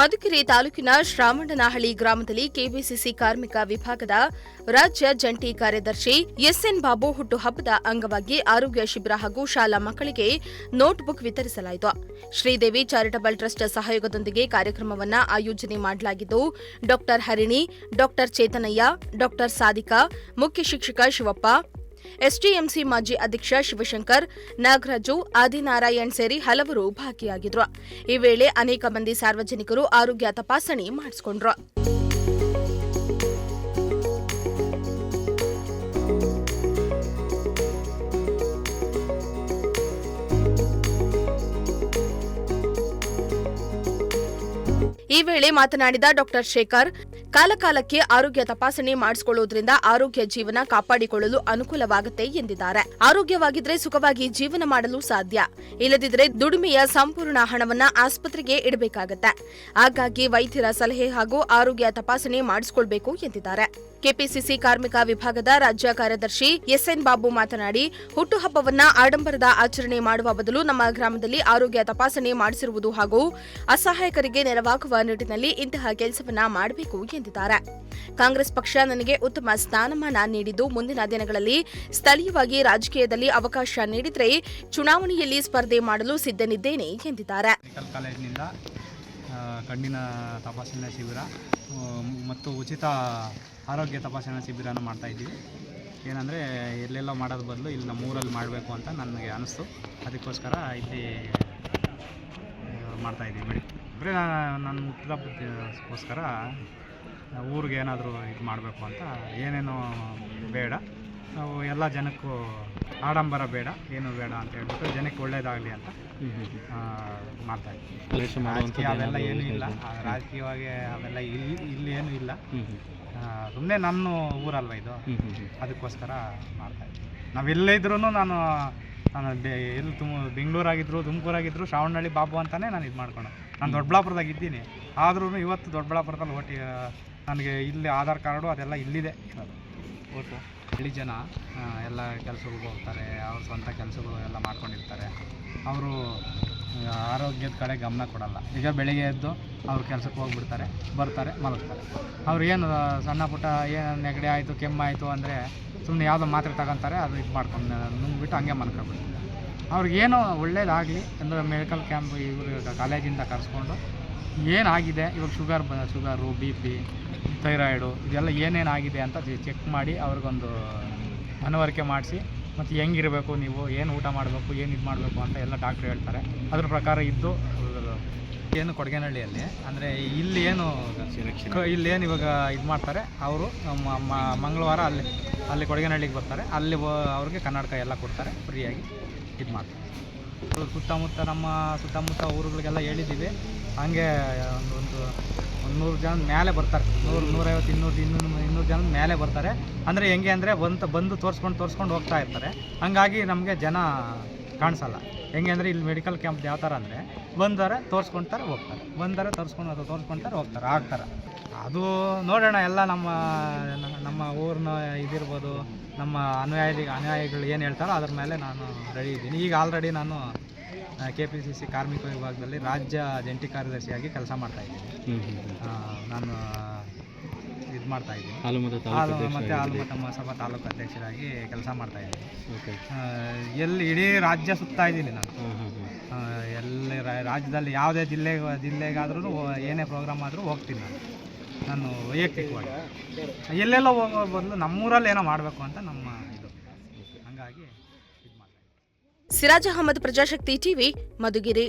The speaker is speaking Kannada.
ಮಧುಗಿರಿ ತಾಲೂಕಿನ ಶ್ರಾವಣ್ಣನಹಳ್ಳಿ ಗ್ರಾಮದಲ್ಲಿ ಕೆಬಿಸಿಸಿ ಕಾರ್ಮಿಕ ವಿಭಾಗದ ರಾಜ್ಯ ಜಂಟಿ ಕಾರ್ಯದರ್ಶಿ ಎಸ್ಎನ್ ಬಾಬು ಹುಟ್ಟುಹಬ್ಬದ ಅಂಗವಾಗಿ ಆರೋಗ್ಯ ಶಿಬಿರ ಹಾಗೂ ಶಾಲಾ ಮಕ್ಕಳಿಗೆ ನೋಟ್ಬುಕ್ ವಿತರಿಸಲಾಯಿತು. ಶ್ರೀದೇವಿ ಚಾರಿಟಬಲ್ ಟ್ರಸ್ಟ್ ಸಹಯೋಗದೊಂದಿಗೆ ಕಾರ್ಯಕ್ರಮವನ್ನು ಆಯೋಜನೆ ಮಾಡಲಾಗಿದ್ದು, doctor Harini, doctor Chetanayya, doctor Sadhika, ಮುಖ್ಯ ಶಿಕ್ಷಕ ಶಿವಪ್ಪ ಎಸ್ಟಿಎಂಸಿ ಮಾಜಿ ಅಧ್ಯಕ್ಷ ಶಿವಶಂಕರ್, ನಾಗರಾಜು, ಆದಿನಾರಾಯಣ್ ಸೇರಿ ಹಲವರು ಭಾಗಿಯಾಗಿದ್ರು. ಈ ವೇಳೆ ಅನೇಕ ಮಂದಿ ಸಾರ್ವಜನಿಕರು ಆರೋಗ್ಯ ತಪಾಸಣೆ ಮಾಡಿಸಿಕೊಂಡ್ರು. ಈ ವೇಳೆ ಮಾತನಾಡಿದ ಡಾಕ್ಟರ್ ಶೇಖರ್ ಕಾಲಕಾಲಕ್ಕೆ ಆರೋಗ್ಯ ತಪಾಸಣೆ ಮಾಡಿಸಿಕೊಳ್ಳುವುದರಿಂದ ಆರೋಗ್ಯ ಜೀವನ ಕಾಪಾಡಿಕೊಳ್ಳಲು ಅನುಕೂಲವಾಗುತ್ತೆ ಎಂದಿದ್ದಾರೆ. ಆರೋಗ್ಯವಾಗಿದ್ರೆ ಸುಖವಾಗಿ ಜೀವನ ಮಾಡಲು ಸಾಧ್ಯ. ಇಲ್ಲದಿದ್ದರೆ ದುಡಿಮೆಯ ಸಂಪೂರ್ಣ ಹಣವನ್ನ ಆಸ್ಪತ್ರೆಗೆ ಇಡಬೇಕಾಗತ್ತೆ. ಹಾಗಾಗಿ ವೈದ್ಯರ ಸಲಹೆ ಹಾಗೂ ಆರೋಗ್ಯ ತಪಾಸಣೆ ಮಾಡಿಸಿಕೊಳ್ಬೇಕು ಎಂದಿದ್ದಾರೆ. ಕೆಪಿಸಿಸಿ ಕಾರ್ಮಿಕ ವಿಭಾಗದ ರಾಜ್ಯ ಕಾರ್ಯದರ್ಶಿ ಎಸ್ಎನ್ ಬಾಬು ಮಾತನಾಡಿ, ಹುಟ್ಟುಹಬ್ಬವನ್ನ ಆಡಂಬರದ ಆಚರಣೆ ಮಾಡುವ ಬದಲು ನಮ್ಮ ಗ್ರಾಮದಲ್ಲಿ ಆರೋಗ್ಯ ತಪಾಸಣೆ ಮಾಡಿಸಿರುವುದು ಹಾಗೂ ಅಸಹಾಯಕರಿಗೆ ನೆರವಾಗುವ ನಿಟ್ಟಿನಲ್ಲಿ ಇಂತಹ ಕೆಲಸವನ್ನ ಮಾಡಬೇಕು ಎಂದಿದ್ದಾರೆ. ಕಾಂಗ್ರೆಸ್ ಪಕ್ಷ ನನಗೆ ಉತ್ತಮ ಸ್ಥಾನಮಾನ ನೀಡಿದ್ದು ಮುಂದಿನ ದಿನಗಳಲ್ಲಿ ಸ್ಥಳೀಯವಾಗಿ ರಾಜಕೀಯದಲ್ಲಿ ಅವಕಾಶ ನೀಡಿದರೆ ಚುನಾವಣೆಯಲ್ಲಿ ಸ್ಪರ್ಧೆ ಮಾಡಲು ಸಿದ್ಧನಿದ್ದೇನೆ ಎಂದಿದ್ದಾರೆ. ಕಾಲೇಜಿನಿಂದ ಕಣ್ಣಿನ ತಪಾಸಣೆ ಶಿಬಿರ ಮತ್ತು ಉಚಿತ ಆರೋಗ್ಯ ತಪಾಸಣಾ ಶಿಬಿರನ ಮಾಡ್ತಾಯಿದ್ದೀವಿ ಏನಂದರೆ, ಎಲ್ಲೆಲ್ಲೋ ಮಾಡೋದು ಬದಲು ಇಲ್ಲಿ ನಮ್ಮ ಊರಲ್ಲಿ ಮಾಡಬೇಕು ಅಂತ ನನಗೆ ಅನಿಸ್ತು. ಅದಕ್ಕೋಸ್ಕರ ಇಲ್ಲಿ ಮಾಡ್ತಾ ಮಾಡ್ತಾಯಿದ್ದೀವಿ ಮೆಡಿ ಅಂದರೆ ನನ್ನ ಹುಟ್ಟಿದಬ್ಬಕ್ಕೋಸ್ಕರ ಊರಿಗೆ ಏನಾದರೂ ಇದು ಮಾಡಬೇಕು ಅಂತ. ಏನೇನೋ ಬೇಡ. ನಾವು ಎಲ್ಲ ಜನಕ್ಕೂ ಆಡಂಬರ ಬೇಡ ಏನು ಬೇಡ ಅಂತ ಹೇಳ್ಬಿಟ್ಟು ಜನಕ್ಕೆ ಒಳ್ಳೇದಾಗಲಿ ಅಂತ ಮಾಡ್ತಾ ಇದ್ದೀವಿ ರಾಜಕೀಯ ಅವೆಲ್ಲ ಏನೂ ಇಲ್ಲ. ರಾಜಕೀಯವಾಗಿ ಅವೆಲ್ಲ ಇಲ್ಲಿ ಇಲ್ಲಿ ಏನೂ ಇಲ್ಲ. ಸುಮ್ಮನೆ ನನ್ನ ಊರಲ್ವ ಇದು? ಅದಕ್ಕೋಸ್ಕರ ಮಾಡ್ತಾ ಇದ್ದೀನಿ ನಾವೆಲ್ಲೇ ಇದ್ರೂ ನಾನು ನಾನು ಎಲ್ಲಿ ತುಮ ಬೆಂಗಳೂರಾಗಿದ್ದರು ತುಮಕೂರಾಗಿದ್ದರು ಶ್ರಾವಣಹಳ್ಳಿ ಬಾಬು ಅಂತಲೇ ನಾನು ಇದು ಮಾಡ್ಕೊಂಡು. ನಾನು ದೊಡ್ಡಬಳ್ಳಾಪುರದಾಗ ಇದ್ದೀನಿ. ಆದ್ರೂ ಇವತ್ತು ದೊಡ್ಡಬಳ್ಳಾಪುರದಲ್ಲಿ ಓಟಿ ನನಗೆ ಇಲ್ಲಿ ಆಧಾರ್ ಕಾರ್ಡು ಅದೆಲ್ಲ ಇಲ್ಲಿದೆ. ಇರೋದು ಓಟು ಹಳ್ಳಿ ಜನ ಎಲ್ಲ ಕೆಲಸಗಳಿಗೆ ಹೋಗ್ತಾರೆ ಅವ್ರ ಸ್ವಂತ ಕೆಲಸಗಳು ಎಲ್ಲ ಮಾಡ್ಕೊಂಡಿರ್ತಾರೆ. ಅವರು ಆರೋಗ್ಯದ ಕಡೆ ಗಮನ ಕೊಡಲ್ಲ. ಈಗ ಬೆಳಿಗ್ಗೆ ಎದ್ದು ಅವ್ರ ಕೆಲಸಕ್ಕೆ ಹೋಗ್ಬಿಡ್ತಾರೆ ಬರ್ತಾರೆ ಮಲಗ್ತಾರೆ. ಅವ್ರು ಏನು ಸಣ್ಣ ಪುಟ್ಟ ಏನು ನೆಗಡಿ ಆಯಿತು ಕೆಮ್ಮಾಯಿತು ಅಂದರೆ ಸುಮ್ಮನೆ ಯಾವುದೋ ಮಾತ್ರೆ ತಗೊತಾರೆ ಅದು ಇದು ಮಾಡ್ಕೊಂಡು ನುಂಗ್ಬಿಟ್ಟು ಹಂಗೆ ಮಲ್ಕೊಬಿಡ್ತಾರೆ. ಅವ್ರಿಗೇನೋ ಒಳ್ಳೇದಾಗಲಿ ಅಂದರೆ ಮೆಡಿಕಲ್ ಕ್ಯಾಂಪ್ ಇವರು ಕಾಲೇಜಿಂದ ಕರೆಸ್ಕೊಂಡು ಏನಾಗಿದೆ ಇವಾಗ ಶುಗರ್ ಬ ಶುಗರು ಬಿ ಪಿ ಥೈರಾಯ್ಡು, ಇದೆಲ್ಲ ಏನೇನಾಗಿದೆ ಅಂತ ಚೆಕ್ ಮಾಡಿ ಅವ್ರಿಗೊಂದು ಮನವರಿಕೆ ಮಾಡಿಸಿ, ಮತ್ತು ಹೆಂಗಿರಬೇಕು ನೀವು, ಏನು ಊಟ ಮಾಡಬೇಕು, ಏನು ಇದು ಮಾಡಬೇಕು ಅಂತ ಎಲ್ಲ ಡಾಕ್ಟ್ರು ಹೇಳ್ತಾರೆ. ಅದ್ರ ಪ್ರಕಾರ ಇದ್ದು, ಏನು ಕೊಡಗೇನಹಳ್ಳಿಯಲ್ಲಿ, ಅಂದರೆ ಇಲ್ಲಿ ಏನು ಇಲ್ಲೇನು ಇಲ್ಲಿ ಇವಾಗ ಇದು ಮಾಡ್ತಾರೆ, ಅವರು ಮಂಗಳವಾರ ಅಲ್ಲಿ ಅಲ್ಲಿ ಕೊಡಗೇನಹಳ್ಳಿಗೆ ಬರ್ತಾರೆ. ಅಲ್ಲಿ ಅವ್ರಿಗೆ ಕನ್ನಡಕ ಎಲ್ಲ ಕೊಡ್ತಾರೆ, ಫ್ರೀಯಾಗಿ ಇದು ಮಾಡ್ತಾರೆ. ಸುತ್ತಮುತ್ತ ನಮ್ಮ ಸುತ್ತಮುತ್ತ ಊರುಗಳಿಗೆಲ್ಲ ಹೇಳಿದ್ದೀವಿ. ಹಂಗೆ ಒಂದು ಒಂದು ನೂರು ಜನ ಮೇಲೆ ಬರ್ತಾರೆ. ನೂರು, ನೂರೈವತ್ತು, ಇನ್ನೂರು ಇನ್ನೂರು ಇನ್ನೂರು ಜನ ಮೇಲೆ ಬರ್ತಾರೆ. ಅಂದರೆ ಹೆಂಗೆ ಅಂದರೆ ಬಂತ, ಬಂದು ತೋರಿಸ್ಕೊಂಡು ತೋರಿಸ್ಕೊಂಡು ಹೋಗ್ತಾ ಇರ್ತಾರೆ. ಹಂಗಾಗಿ ನಮಗೆ ಜನ ಕಾಣಿಸಲ್ಲ. ಹೆಂಗೆ ಅಂದರೆ ಇಲ್ಲಿ ಮೆಡಿಕಲ್ ಕ್ಯಾಂಪ್ ಯಾವ ಥರ ಅಂದರೆ ಬಂದರೆ ತೋರಿಸ್ಕೊಳ್ತಾರೆ ಹೋಗ್ತಾರೆ. ಬಂದರೆ ತೋರಿಸ್ಕೊಂಡು, ಅದು ತೋರಿಸ್ಕೊಳ್ತಾರೆ ಹೋಗ್ತಾರೆ. ಆಗ್ತಾರೆ. ಅದು ನೋಡೋಣ ಎಲ್ಲ ನಮ್ಮ ನಮ್ಮ ಊರಿನ ಇದಿರ್ಬೋದು. ನಮ್ಮ ಅನುಯಾಯಿ ಅನುಯಾಯಿಗಳು ಏನು ಹೇಳ್ತಾರೋ ಅದ್ರ ಮೇಲೆ ನಾನು ರೆಡಿ ಇದ್ದೀನಿ. ಈಗ ಆಲ್ರೆಡಿ ನಾನು ಕೆ ಪಿ ಸಿ ಸಿ ಕಾರ್ಮಿಕ ವಿಭಾಗದಲ್ಲಿ ರಾಜ್ಯ ಜಂಟಿ ಕಾರ್ಯದರ್ಶಿಯಾಗಿ ಕೆಲಸ ಮಾಡ್ತಾ ಇದ್ದೀನಿ. ನಾನು ಇದು ಮಾಡ್ತಾ ಇದ್ದೀನಿ. ಹಾಲು ಮತ್ತು ಹಾಲು ಮಹಾಸಭಾ ತಾಲೂಕು ಅಧ್ಯಕ್ಷರಾಗಿ ಕೆಲಸ ಮಾಡ್ತಾ ಇದ್ದೀನಿ. ಓಕೆ. ಎಲ್ಲಿ ಇಡೀ ರಾಜ್ಯ ಸುತ್ತಾ ಇದ್ದೀನಿ ನಾನು. ಎಲ್ಲಿ ರಾಜ್ಯದಲ್ಲಿ ಯಾವುದೇ ಜಿಲ್ಲೆ ಜಿಲ್ಲೆಗಾದ್ರೂ ಏನೇ ಪ್ರೋಗ್ರಾಮ್ ಆದರೂ ಹೋಗ್ತೀನಿ ನಾನು. ನಾನು ವೈಯಕ್ತಿಕವಾಗಿ. ಎಲ್ಲೆಲ್ಲೋ ಹೋಗೋ ಬದಲು ನಮ್ಮೂರಲ್ಲಿ ಏನೋ ಮಾಡಬೇಕು ಅಂತ ನಮ್ಮ ಇದು. ಹಂಗಾಗಿ ಸಿರಾಜ್ ಅಹಮದ್ ಪ್ರಜಾಶಕ್ತಿ ಟಿವಿ, ಮಧುಗಿರಿ.